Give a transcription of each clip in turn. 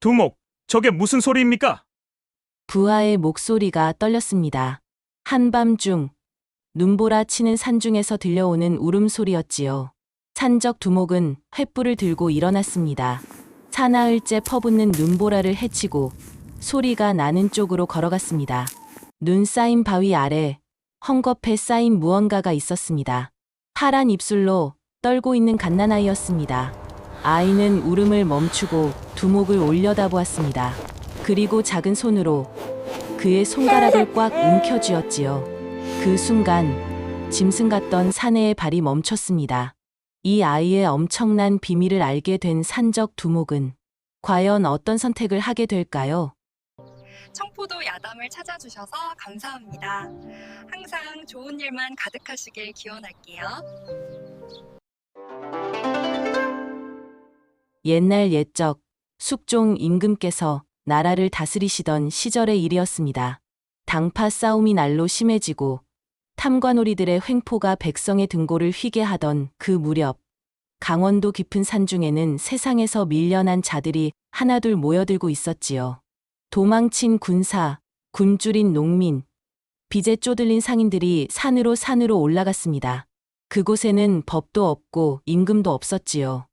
두목, 저게 무슨 소리입니까? 부하의 목소리가 떨렸습니다. 한밤중 눈보라 치는 산중에서 들려오는 울음소리였지요. 산적 두목은 횃불을 들고 일어났습니다. 사나흘째 퍼붓는 눈보라를 헤치고 소리가 나는 쪽으로 걸어갔습니다. 눈 쌓인 바위 아래 헝겊에 쌓인 무언가가 있었습니다. 파란 입술로 떨고 있는 갓난아이였습니다. 아이는 울음을 멈추고 두목을 올려다보았습니다. 그리고 작은 손으로 그의 손가락을 꽉 움켜쥐었지요. 그 순간 짐승 같던 사내의 발이 멈췄습니다. 이 아이의 엄청난 비밀을 알게 된 산적 두목은 과연 어떤 선택을 하게 될까요? 청포도 야담을 찾아주셔서 감사합니다. 항상 좋은 일만 가득하시길 기원할게요. 옛날 옛적 숙종 임금께서 나라를 다스리시던 시절의 일이었습니다. 당파 싸움이 날로 심해지고 탐관오리들의 횡포가 백성의 등골을 휘게 하던 그 무렵 강원도 깊은 산 중에는 세상에서 밀려난 자들이 하나둘 모여들고 있었지요. 도망친 군사, 굶주린 농민, 빚에 쪼들린 상인들이 산으로 산으로 올라갔습니다. 그곳에는 법도 없고 임금도 없었지요.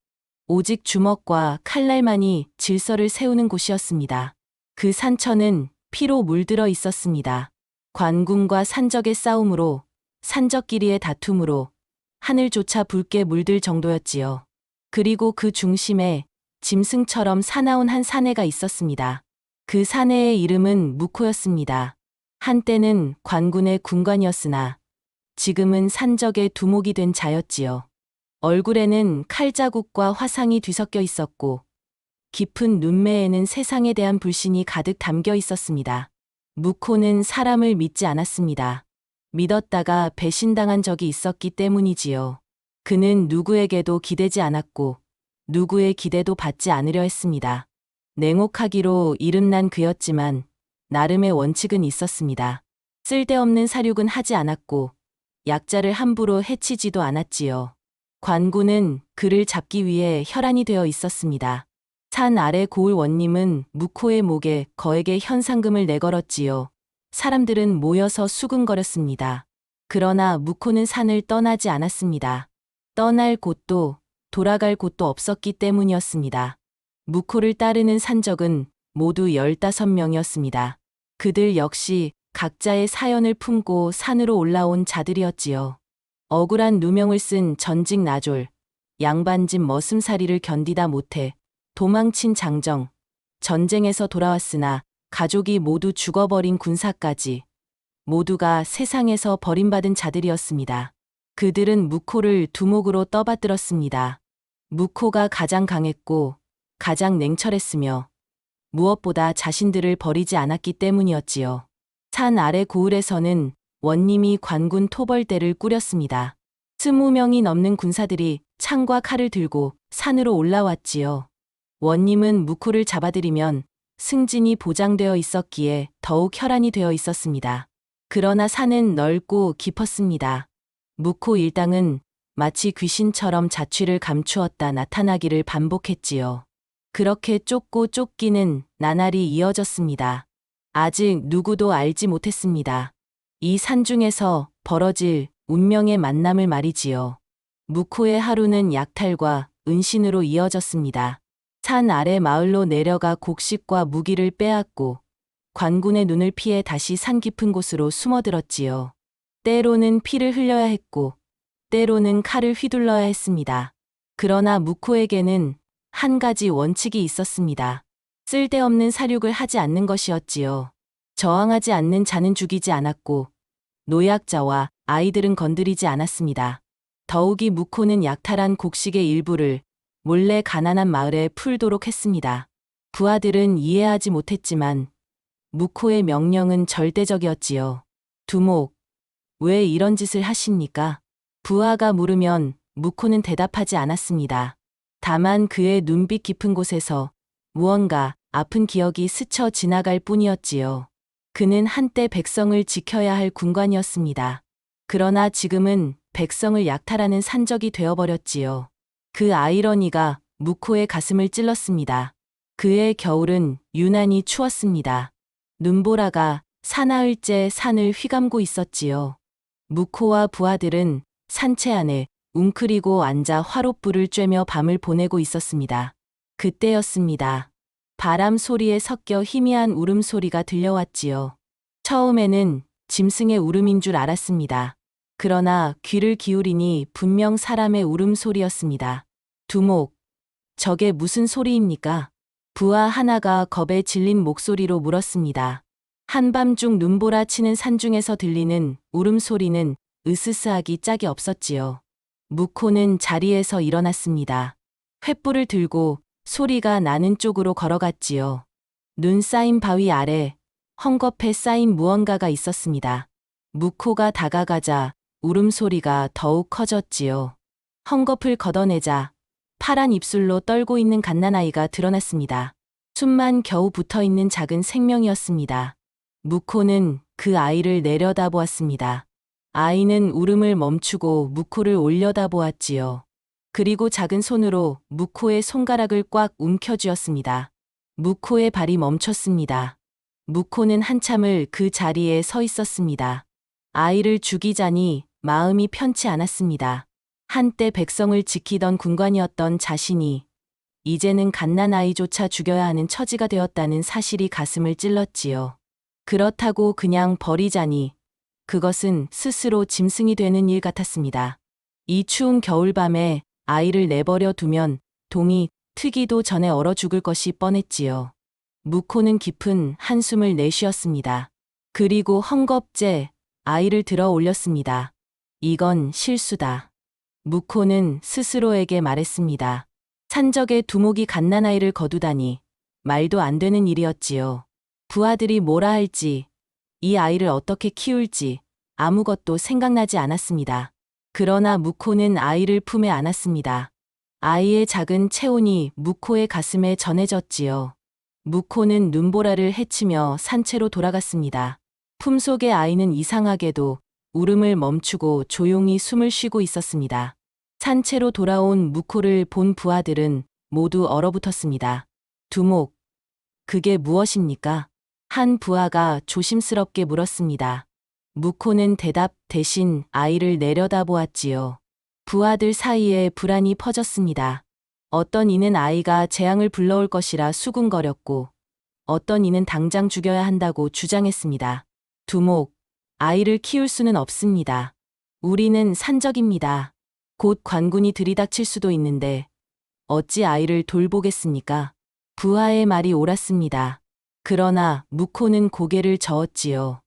오직 주먹과 칼날만이 질서를 세우는 곳이었습니다. 그 산천은 피로 물들어 있었습니다. 관군과 산적의 싸움으로, 산적끼리의 다툼으로 하늘조차 붉게 물들 정도였지요. 그리고 그 중심에 짐승처럼 사나운 한 사내가 있었습니다. 그 사내의 이름은 무코였습니다. 한때는 관군의 군관이었으나 지금은 산적의 두목이 된 자였지요. 얼굴에는 칼자국과 화상이 뒤섞여 있었고 깊은 눈매에는 세상에 대한 불신이 가득 담겨 있었습니다. 무코는 사람을 믿지 않았습니다. 믿었다가 배신당한 적이 있었기 때문이지요. 그는 누구에게도 기대지 않았고 누구의 기대도 받지 않으려 했습니다. 냉혹하기로 이름난 그였지만 나름의 원칙은 있었습니다. 쓸데없는 사륙은 하지 않았고 약자를 함부로 해치지도 않았지요. 관군은 그를 잡기 위해 혈안이 되어 있었습니다. 산 아래 고을 원님은 무코의 목에 거액의 현상금을 내걸었지요. 사람들은 모여서 수근거렸습니다. 그러나 무코는 산을 떠나지 않았습니다. 떠날 곳도 돌아갈 곳도 없었기 때문이었습니다. 무코를 따르는 산적은 모두 15명이었습니다. 그들 역시 각자의 사연을 품고 산으로 올라온 자들이었지요. 억울한 누명을 쓴 전직 나졸, 양반집 머슴살이를 견디다 못해 도망친 장정, 전쟁에서 돌아왔으나 가족이 모두 죽어버린 군사까지 모두가 세상에서 버림받은 자들이었습니다. 그들은 무코를 두목으로 떠받들었습니다. 무코가 가장 강했고 가장 냉철했으며 무엇보다 자신들을 버리지 않았기 때문이었지요. 산 아래 고을에서는 원님이 관군 토벌대를 꾸렸습니다. 스무 명이 넘는 군사들이 창과 칼을 들고 산으로 올라왔지요. 원님은 무코를 잡아들이면 승진이 보장되어 있었기에 더욱 혈안이 되어 있었습니다. 그러나 산은 넓고 깊었습니다. 무코 일당은 마치 귀신처럼 자취를 감추었다 나타나기를 반복했지요. 그렇게 쫓고 쫓기는 나날이 이어졌습니다. 아직 누구도 알지 못했습니다. 이 산중에서 벌어질 운명의 만남을 말이지요. 무코의 하루는 약탈과 은신으로 이어졌습니다. 산 아래 마을로 내려가 곡식과 무기를 빼앗고 관군의 눈을 피해 다시 산 깊은 곳으로 숨어들었지요. 때로는 피를 흘려야 했고 때로는 칼을 휘둘러야 했습니다. 그러나 무코에게는 한 가지 원칙이 있었습니다. 쓸데없는 사륙을 하지 않는 것이었지요. 저항하지 않는 자는 죽이지 않았고 노약자와 아이들은 건드리지 않았습니다. 더욱이 무코는 약탈한 곡식의 일부를 몰래 가난한 마을에 풀도록 했습니다. 부하들은 이해하지 못했지만 무코의 명령은 절대적이었지요. 두목, 왜 이런 짓을 하십니까? 부하가 물으면 무코는 대답하지 않았습니다. 다만 그의 눈빛 깊은 곳에서 무언가 아픈 기억이 스쳐 지나갈 뿐이었지요. 그는 한때 백성을 지켜야 할 군관이었습니다. 그러나 지금은 백성을 약탈하는 산적이 되어버렸지요. 그 아이러니가 무코의 가슴을 찔렀습니다. 그해 겨울은 유난히 추웠습니다. 눈보라가 사나흘째 산을 휘감고 있었지요. 무코와 부하들은 산채 안에 웅크리고 앉아 화롯불을 쬐며 밤을 보내고 있었습니다. 그때였습니다. 바람 소리에 섞여 희미한 울음소리가 들려왔지요. 처음에는 짐승의 울음인 줄 알았습니다. 그러나 귀를 기울이니 분명 사람의 울음소리였습니다. 두목, 저게 무슨 소리입니까? 부하 하나가 겁에 질린 목소리로 물었습니다. 한밤중 눈보라 치는 산중에서 들리는 울음소리는 으스스하기 짝이 없었지요. 무코는 자리에서 일어났습니다. 횃불을 들고 소리가 나는 쪽으로 걸어갔지요. 눈 쌓인 바위 아래 헝겊에 쌓인 무언가가 있었습니다. 무코가 다가가자 울음소리가 더욱 커졌지요. 헝겊을 걷어내자 파란 입술로 떨고 있는 갓난아이가 드러났습니다. 숨만 겨우 붙어 있는 작은 생명이었습니다. 무코는 그 아이를 내려다보았습니다. 아이는 울음을 멈추고 무코를 올려다보았지요. 그리고 작은 손으로 무코의 손가락을 꽉 움켜쥐었습니다. 무코의 발이 멈췄습니다. 무코는 한참을 그 자리에 서 있었습니다. 아이를 죽이자니 마음이 편치 않았습니다. 한때 백성을 지키던 군관이었던 자신이 이제는 갓난아이조차 죽여야 하는 처지가 되었다는 사실이 가슴을 찔렀지요. 그렇다고 그냥 버리자니 그것은 스스로 짐승이 되는 일 같았습니다. 이 추운 겨울밤에 아이를 내버려 두면 동이 트기도 전에 얼어 죽을 것이 뻔했지요. 무코는 깊은 한숨을 내쉬었습니다. 그리고 헝겊째 아이를 들어 올렸습니다. 이건 실수다. 무코는 스스로에게 말했습니다. 산적의 두목이 갓난아이를 거두다니 말도 안 되는 일이었지요. 부하들이 뭐라 할지, 이 아이를 어떻게 키울지 아무것도 생각나지 않았습니다. 그러나 무코는 아이를 품에 안았습니다. 아이의 작은 체온이 무코의 가슴에 전해졌지요. 무코는 눈보라를 헤치며 산채로 돌아갔습니다. 품속의 아이는 이상하게도 울음을 멈추고 조용히 숨을 쉬고 있었습니다. 산채로 돌아온 무코를 본 부하들은 모두 얼어붙었습니다. 두목, 그게 무엇입니까? 한 부하가 조심스럽게 물었습니다. 무코는 대답 대신 아이를 내려다보았지요. 부하들 사이에 불안이 퍼졌습니다. 어떤 이는 아이가 재앙을 불러올 것이라 수군거렸고, 어떤 이는 당장 죽여야 한다고 주장했습니다. 두목, 아이를 키울 수는 없습니다. 우리는 산적입니다. 곧 관군이 들이닥칠 수도 있는데, 어찌 아이를 돌보겠습니까? 부하의 말이 옳았습니다. 그러나 무코는 고개를 저었지요.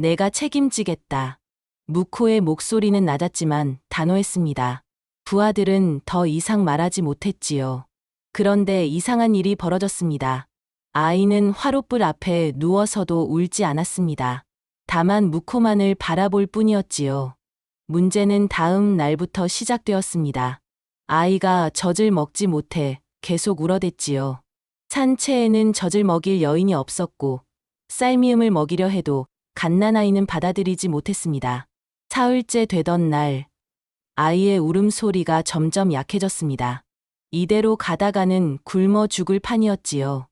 내가 책임지겠다. 무코의 목소리는 낮았지만 단호했습니다. 부하들은 더 이상 말하지 못했지요. 그런데 이상한 일이 벌어졌습니다. 아이는 화롯불 앞에 누워서도 울지 않았습니다. 다만 무코만을 바라볼 뿐이었지요. 문제는 다음 날부터 시작되었습니다. 아이가 젖을 먹지 못해 계속 울어댔지요. 산채에는 젖을 먹일 여인이 없었고 쌀미음을 먹이려 해도 갓난아이는 받아들이지 못했습니다. 사흘째 되던 날 아이의 울음소리가 점점 약해졌습니다. 이대로 가다가는 굶어 죽을 판이었지요.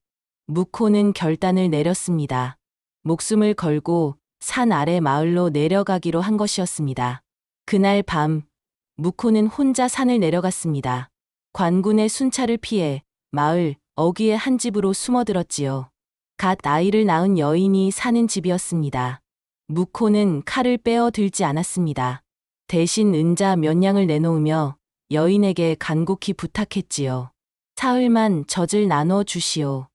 무코는 결단을 내렸습니다. 목숨을 걸고 산 아래 마을로 내려가기로 한 것이었습니다. 그날 밤 무코는 혼자 산을 내려갔습니다. 관군의 순찰을 피해 마을 어귀의 한 집으로 숨어들었지요. 갓 아이를 낳은 여인이 사는 집이었습니다. 무코는 칼을 빼어 들지 않았습니다. 대신 은자 몇 냥을 내놓으며 여인에게 간곡히 부탁했지요. 사흘만 젖을 나눠 주시오.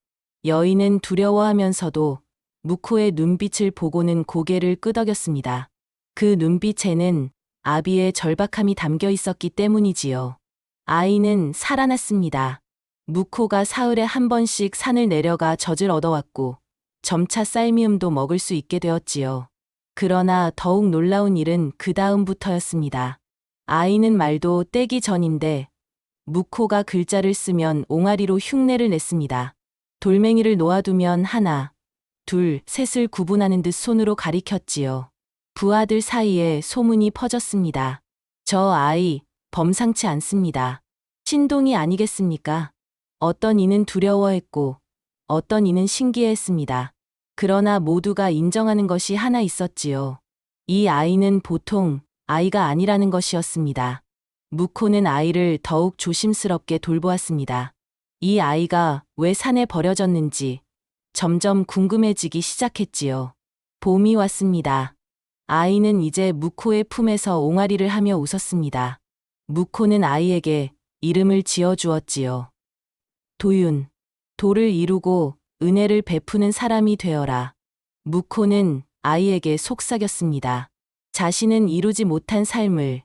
여인은 두려워하면서도 무코의 눈빛을 보고는 고개를 끄덕였습니다. 그 눈빛에는 아비의 절박함이 담겨 있었기 때문이지요. 아이는 살아났습니다. 무코가 사흘에 한 번씩 산을 내려가 젖을 얻어왔고 점차 쌀미음도 먹을 수 있게 되었지요. 그러나 더욱 놀라운 일은 그 다음부터였습니다. 아이는 말도 떼기 전인데 무코가 글자를 쓰면 옹알이로 흉내를 냈습니다. 돌멩이를 놓아두면 하나, 둘, 셋을 구분하는 듯 손으로 가리켰지요. 부하들 사이에 소문이 퍼졌습니다. 저 아이 범상치 않습니다. 신동이 아니겠습니까? 어떤 이는 두려워했고 어떤 이는 신기해했습니다. 그러나 모두가 인정하는 것이 하나 있었지요. 이 아이는 보통 아이가 아니라는 것이었습니다. 무코는 아이를 더욱 조심스럽게 돌보았습니다. 이 아이가 왜 산에 버려졌는지 점점 궁금해지기 시작했지요. 봄이 왔습니다. 아이는 이제 무코의 품에서 옹알이를 하며 웃었습니다. 무코는 아이에게 이름을 지어 주었지요. 도윤, 도를 이루고 은혜를 베푸는 사람이 되어라. 무코는 아이에게 속삭였습니다. 자신은 이루지 못한 삶을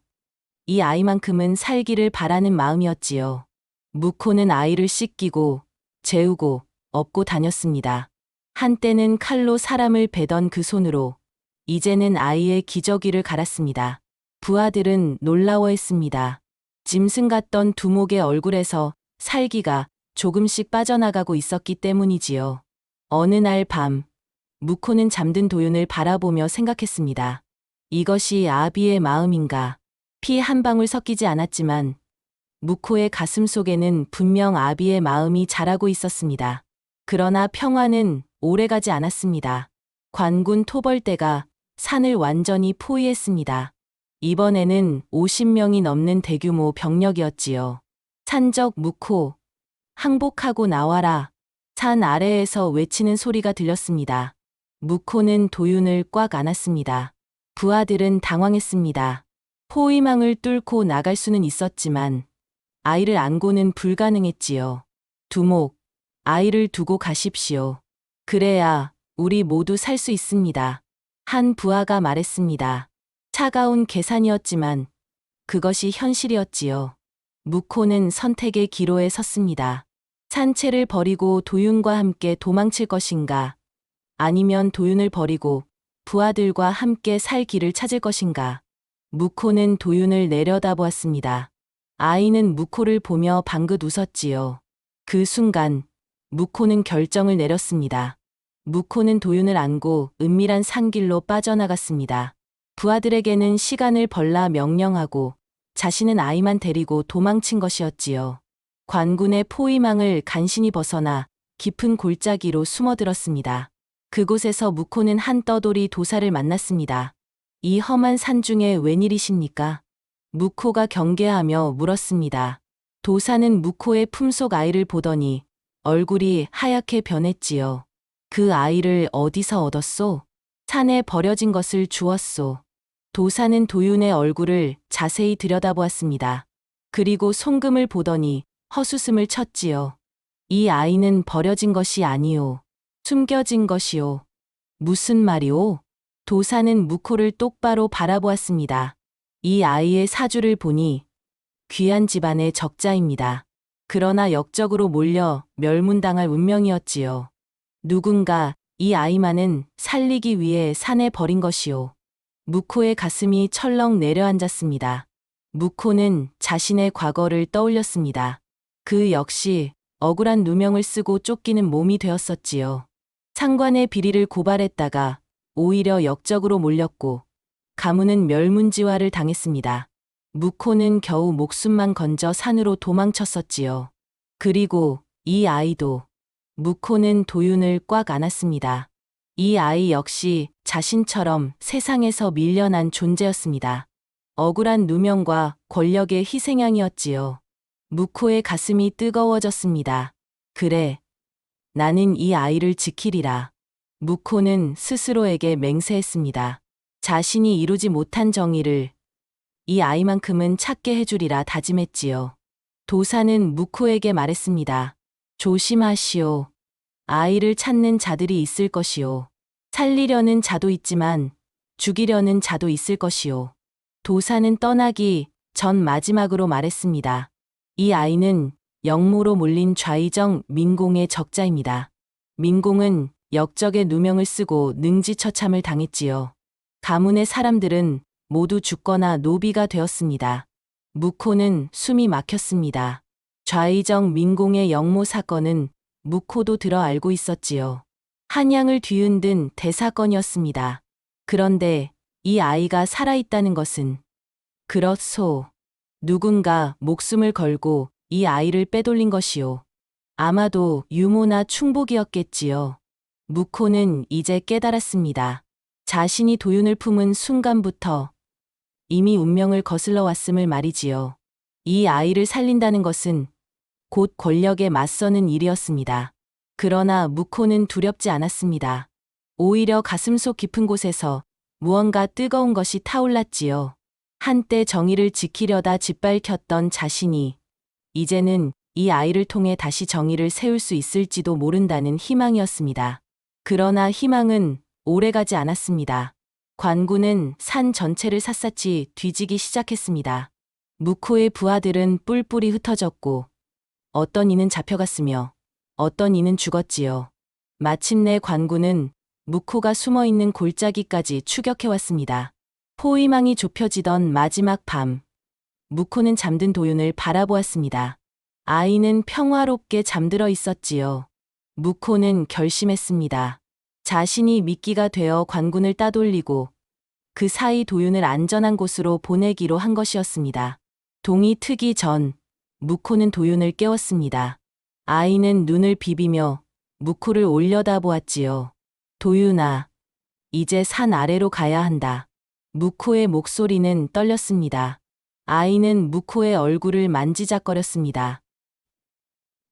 이 아이만큼은 살기를 바라는 마음이었지요. 무코는 아이를 씻기고 재우고 업고 다녔습니다. 한때는 칼로 사람을 베던 그 손으로 이제는 아이의 기저귀를 갈았습니다. 부하들은 놀라워했습니다. 짐승 같던 두목의 얼굴에서 살기가 조금씩 빠져나가고 있었기 때문이지요. 어느 날 밤, 무코는 잠든 도윤을 바라보며 생각했습니다. 이것이 아비의 마음인가? 피 한 방울 섞이지 않았지만 무코의 가슴 속에는 분명 아비의 마음이 자라고 있었습니다. 그러나 평화는 오래가지 않았습니다. 관군 토벌대가 산을 완전히 포위했습니다. 이번에는 50명이 넘는 대규모 병력이었지요. 산적 무코, 항복하고 나와라. 산 아래에서 외치는 소리가 들렸습니다. 무코는 도윤을 꽉 안았습니다. 부하들은 당황했습니다. 포위망을 뚫고 나갈 수는 있었지만 아이를 안고는 불가능했지요. 두목, 아이를 두고 가십시오. 그래야 우리 모두 살 수 있습니다. 한 부하가 말했습니다. 차가운 계산이었지만 그것이 현실이었지요. 무코는 선택의 기로에 섰습니다. 산채를 버리고 도윤과 함께 도망칠 것인가? 아니면 도윤을 버리고 부하들과 함께 살 길을 찾을 것인가? 무코는 도윤을 내려다보았습니다. 아이는 무코를 보며 방긋 웃었지요. 그 순간 무코는 결정을 내렸습니다. 무코는 도윤을 안고 은밀한 산길로 빠져나갔습니다. 부하들에게는 시간을 벌라 명령하고 자신은 아이만 데리고 도망친 것이었지요. 관군의 포위망을 간신히 벗어나 깊은 골짜기로 숨어들었습니다. 그곳에서 무코는 한 떠돌이 도사를 만났습니다. 이 험한 산 중에 웬일이십니까? 무코가 경계하며 물었습니다. 도사는 무코의 품속 아이를 보더니 얼굴이 하얗게 변했지요. 그 아이를 어디서 얻었소? 산에 버려진 것을 주었소. 도사는 도윤의 얼굴을 자세히 들여다보았습니다. 그리고 송금을 보더니 허수음을 쳤지요. 이 아이는 버려진 것이 아니오. 숨겨진 것이오. 무슨 말이오? 도사는 무코를 똑바로 바라보았습니다. 이 아이의 사주를 보니 귀한 집안의 적자입니다. 그러나 역적으로 몰려 멸문당할 운명이었지요. 누군가 이 아이만은 살리기 위해 산에 버린 것이오. 무코의 가슴이 철렁 내려앉았습니다. 무코는 자신의 과거를 떠올렸습니다. 그 역시 억울한 누명을 쓰고 쫓기는 몸이 되었었지요. 상관의 비리를 고발했다가 오히려 역적으로 몰렸고 가문은 멸문지화를 당했습니다. 무코는 겨우 목숨만 건져 산으로 도망쳤었지요. 그리고 이 아이도 무코는 도윤을 꽉 안았습니다. 이 아이 역시 자신처럼 세상에서 밀려난 존재였습니다. 억울한 누명과 권력의 희생양이었지요. 무코의 가슴이 뜨거워졌습니다. 그래. 나는 이 아이를 지키리라. 무코는 스스로에게 맹세했습니다. 자신이 이루지 못한 정의를 이 아이만큼은 찾게 해주리라 다짐했지요. 도사는 무코에게 말했습니다. 조심하시오. 아이를 찾는 자들이 있을 것이오. 살리려는 자도 있지만 죽이려는 자도 있을 것이오. 도사는 떠나기 전 마지막으로 말했습니다. 이 아이는 영모로 몰린 좌이정 민공의 적자입니다. 민공은 역적의 누명을 쓰고 능지처참을 당했지요. 가문의 사람들은 모두 죽거나 노비가 되었습니다. 무코는 숨이 막혔습니다. 좌이정 민공의 영모 사건은 무코도 들어 알고 있었지요. 한양을 뒤흔든 대사건이었습니다. 그런데 이 아이가 살아있다는 것은 그렇소. 누군가 목숨을 걸고 이 아이를 빼돌린 것이오. 아마도 유모나 충복이었겠지요. 무코는 이제 깨달았습니다. 자신이 도윤을 품은 순간부터 이미 운명을 거슬러 왔음을 말이지요. 이 아이를 살린다는 것은 곧 권력에 맞서는 일이었습니다. 그러나 무코는 두렵지 않았습니다. 오히려 가슴속 깊은 곳에서 무언가 뜨거운 것이 타올랐지요. 한때 정의를 지키려다 짓밟혔던 자신이 이제는 이 아이를 통해 다시 정의를 세울 수 있을지도 모른다는 희망이었습니다. 그러나 희망은 오래가지 않았습니다. 관군은 산 전체를 샅샅이 뒤지기 시작했습니다. 무코의 부하들은 뿔뿔이 흩어졌고 어떤 이는 잡혀갔으며 어떤 이는 죽었지요. 마침내 관군은 무코가 숨어 있는 골짜기까지 추격해왔습니다. 포위망이 좁혀지던 마지막 밤, 무코는 잠든 도윤을 바라보았습니다. 아이는 평화롭게 잠들어 있었지요. 무코는 결심했습니다. 자신이 미끼가 되어 관군을 따돌리고 그 사이 도윤을 안전한 곳으로 보내기로 한 것이었습니다. 동이 트기 전 무코는 도윤을 깨웠습니다. 아이는 눈을 비비며 무코를 올려다 보았지요. 도윤아, 이제 산 아래로 가야 한다. 무코의 목소리는 떨렸습니다. 아이는 무코의 얼굴을 만지작거렸습니다.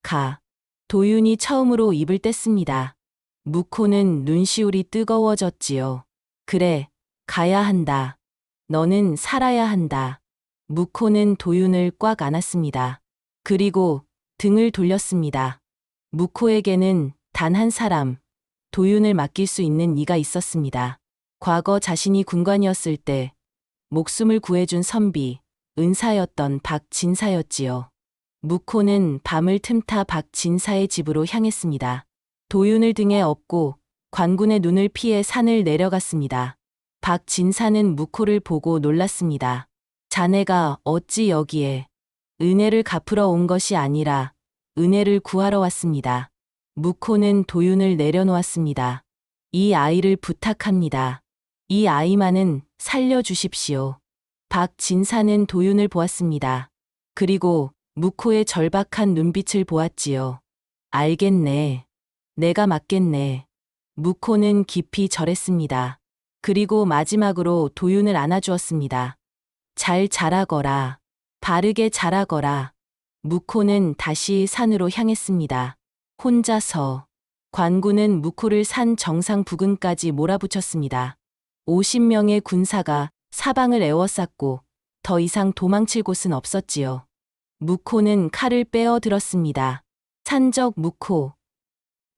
가. 도윤이 처음으로 입을 뗐습니다. 무코는 눈시울이 뜨거워졌지요. 그래, 가야 한다. 너는 살아야 한다. 무코는 도윤을 꽉 안았습니다. 그리고 등을 돌렸습니다. 무코에게는 단 한 사람, 도윤을 맡길 수 있는 이가 있었습니다. 과거 자신이 군관이었을 때 목숨을 구해준 선비, 은사였던 박진사였지요. 무코는 밤을 틈타 박진사의 집으로 향했습니다. 도윤을 등에 업고 관군의 눈을 피해 산을 내려갔습니다. 박진사는 무코를 보고 놀랐습니다. 자네가 어찌 여기에 은혜를 갚으러 온 것이 아니라 은혜를 구하러 왔습니다. 무코는 도윤을 내려놓았습니다. 이 아이를 부탁합니다. 이 아이만은 살려주십시오. 박진사는 도윤을 보았습니다. 그리고 무코의 절박한 눈빛을 보았지요. 알겠네. 내가 맞겠네. 무코는 깊이 절했습니다. 그리고 마지막으로 도윤을 안아주었습니다. 잘 자라거라. 바르게 자라거라. 무코는 다시 산으로 향했습니다. 혼자서. 관군은 무코를 산 정상 부근까지 몰아붙였습니다. 50명의 군사가 사방을 에워쌌고 더 이상 도망칠 곳은 없었지요. 무코는 칼을 빼어 들었습니다. 산적 무코.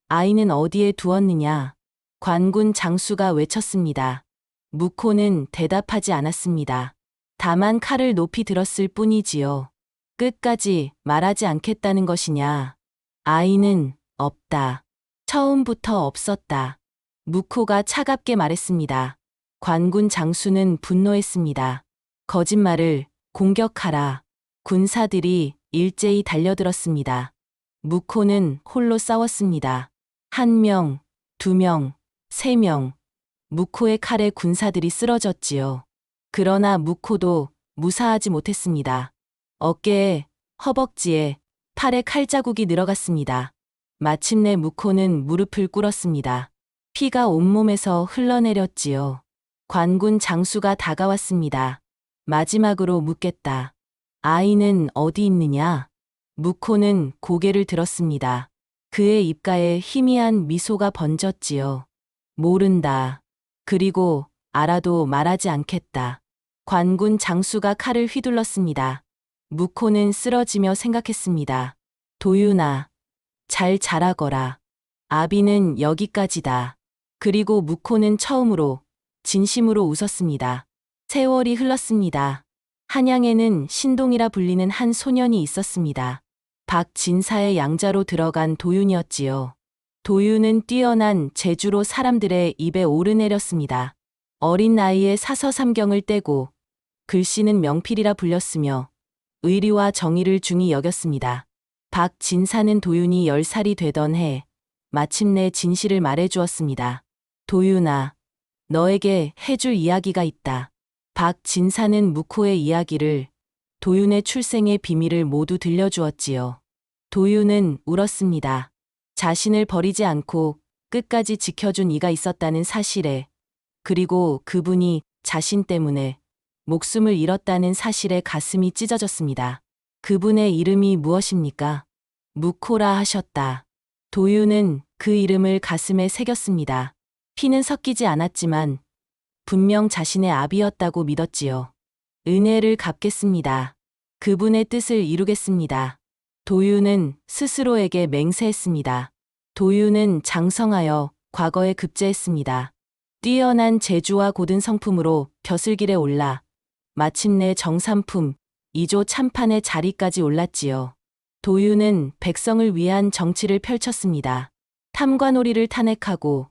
아이는 어디에 두었느냐? 관군 장수가 외쳤습니다. 무코는 대답하지 않았습니다. 다만 칼을 높이 들었을 뿐이지요. 끝까지 말하지 않겠다는 것이냐? 아이는 없다. 처음부터 없었다. 무코가 차갑게 말했습니다. 관군 장수는 분노했습니다. 거짓말을 공격하라. 군사들이 일제히 달려들었습니다. 무코는 홀로 싸웠습니다. 한 명, 두 명, 세 명. 무코의 칼에 군사들이 쓰러졌지요. 그러나 무코도 무사하지 못했습니다. 어깨에, 허벅지에, 팔에 칼자국이 늘어갔습니다. 마침내 무코는 무릎을 꿇었습니다. 피가 온몸에서 흘러내렸지요. 관군 장수가 다가왔습니다. 마지막으로 묻겠다. 아이는 어디 있느냐? 무코는 고개를 들었습니다. 그의 입가에 희미한 미소가 번졌지요. 모른다. 그리고 알아도 말하지 않겠다. 관군 장수가 칼을 휘둘렀습니다. 무코는 쓰러지며 생각했습니다. 도윤아, 잘 자라거라. 아비는 여기까지다. 그리고 무코는 처음으로 진심으로 웃었습니다. 세월이 흘렀습니다. 한양에는 신동이라 불리는 한 소년이 있었습니다. 박진사의 양자로 들어간 도윤이었지요. 도윤은 뛰어난 재주로 사람들의 입에 오르내렸습니다. 어린 나이에 사서삼경을 떼고 글씨는 명필이라 불렸으며 의리와 정의를 중히 여겼습니다. 박진사는 도윤이 10살이 되던 해 마침내 진실을 말해주었습니다. 도윤아, 너에게 해줄 이야기가 있다. 박진사는 무코의 이야기를 도윤의 출생의 비밀을 모두 들려주었지요. 도유는 울었습니다. 자신을 버리지 않고 끝까지 지켜준 이가 있었다는 사실에, 그리고 그분이 자신 때문에 목숨을 잃었다는 사실에 가슴이 찢어졌습니다. 그분의 이름이 무엇입니까? 무코라 하셨다. 도유는 그 이름을 가슴에 새겼습니다. 피는 섞이지 않았지만 분명 자신의 아비였다고 믿었지요. 은혜를 갚겠습니다. 그분의 뜻을 이루겠습니다. 도유는 스스로에게 맹세했습니다. 도유는 장성하여 과거에 급제했습니다. 뛰어난 재주와 고든 성품으로 벼슬길에 올라 마침내 정삼품 2조 참판의 자리까지 올랐지요. 도유는 백성을 위한 정치를 펼쳤습니다. 탐관오리를 탄핵하고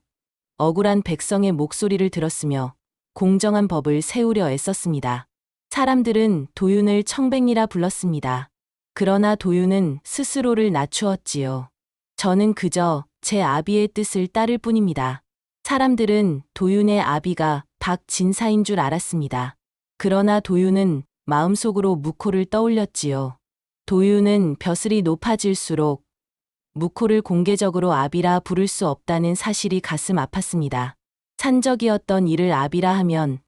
억울한 백성의 목소리를 들었으며 공정한 법을 세우려 애썼습니다. 사람들은 도윤을 청백리라 불렀습니다. 그러나 도윤은 스스로를 낮추었지요. 저는 그저 제 아비의 뜻을 따를 뿐입니다. 사람들은 도윤의 아비가 박진사인 줄 알았습니다. 그러나 도윤은 마음속으로 무코를 떠올렸지요. 도윤은 벼슬이 높아질수록 무코를 공개적으로 아비라 부를 수 없다는 사실이 가슴 아팠습니다. 산적이었던 이를 아비라 하면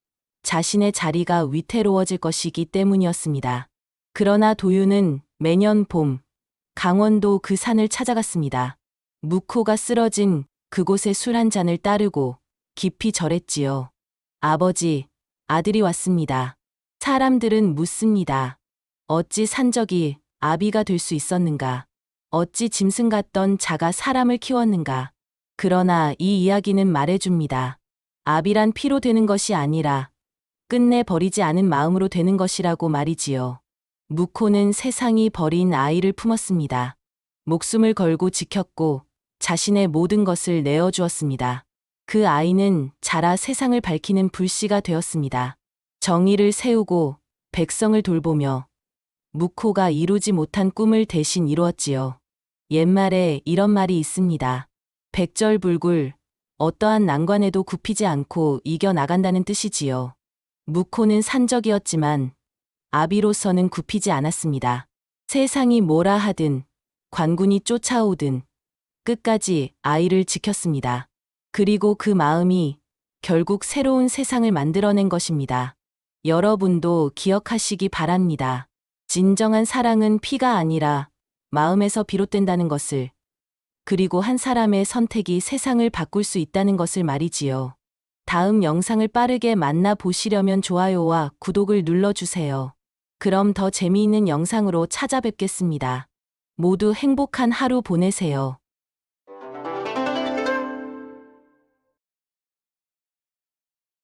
자신의 자리가 위태로워질 것이기 때문이었습니다. 그러나 도윤은 매년 봄, 강원도 그 산을 찾아갔습니다. 무코가 쓰러진 그곳에 술 한 잔을 따르고 깊이 절했지요. 아버지, 아들이 왔습니다. 사람들은 묻습니다. 어찌 산적이 아비가 될 수 있었는가? 어찌 짐승 같던 자가 사람을 키웠는가? 그러나 이 이야기는 말해줍니다. 아비란 피로 되는 것이 아니라 끝내 버리지 않은 마음으로 되는 것이라고 말이지요. 무코는 세상이 버린 아이를 품었습니다. 목숨을 걸고 지켰고 자신의 모든 것을 내어주었습니다. 그 아이는 자라 세상을 밝히는 불씨가 되었습니다. 정의를 세우고 백성을 돌보며 무코가 이루지 못한 꿈을 대신 이루었지요. 옛말에 이런 말이 있습니다. 백절불굴, 어떠한 난관에도 굽히지 않고 이겨나간다는 뜻이지요. 무코는 산적이었지만 아비로서는 굽히지 않았습니다. 세상이 뭐라 하든 관군이 쫓아오든 끝까지 아이를 지켰습니다. 그리고 그 마음이 결국 새로운 세상을 만들어낸 것입니다. 여러분도 기억하시기 바랍니다. 진정한 사랑은 피가 아니라 마음에서 비롯된다는 것을, 그리고 한 사람의 선택이 세상을 바꿀 수 있다는 것을 말이지요. 다음 영상을 빠르게 만나 보시려면 좋아요와 구독을 눌러주세요. 그럼 더 재미있는 영상으로 찾아뵙겠습니다. 모두 행복한 하루 보내세요.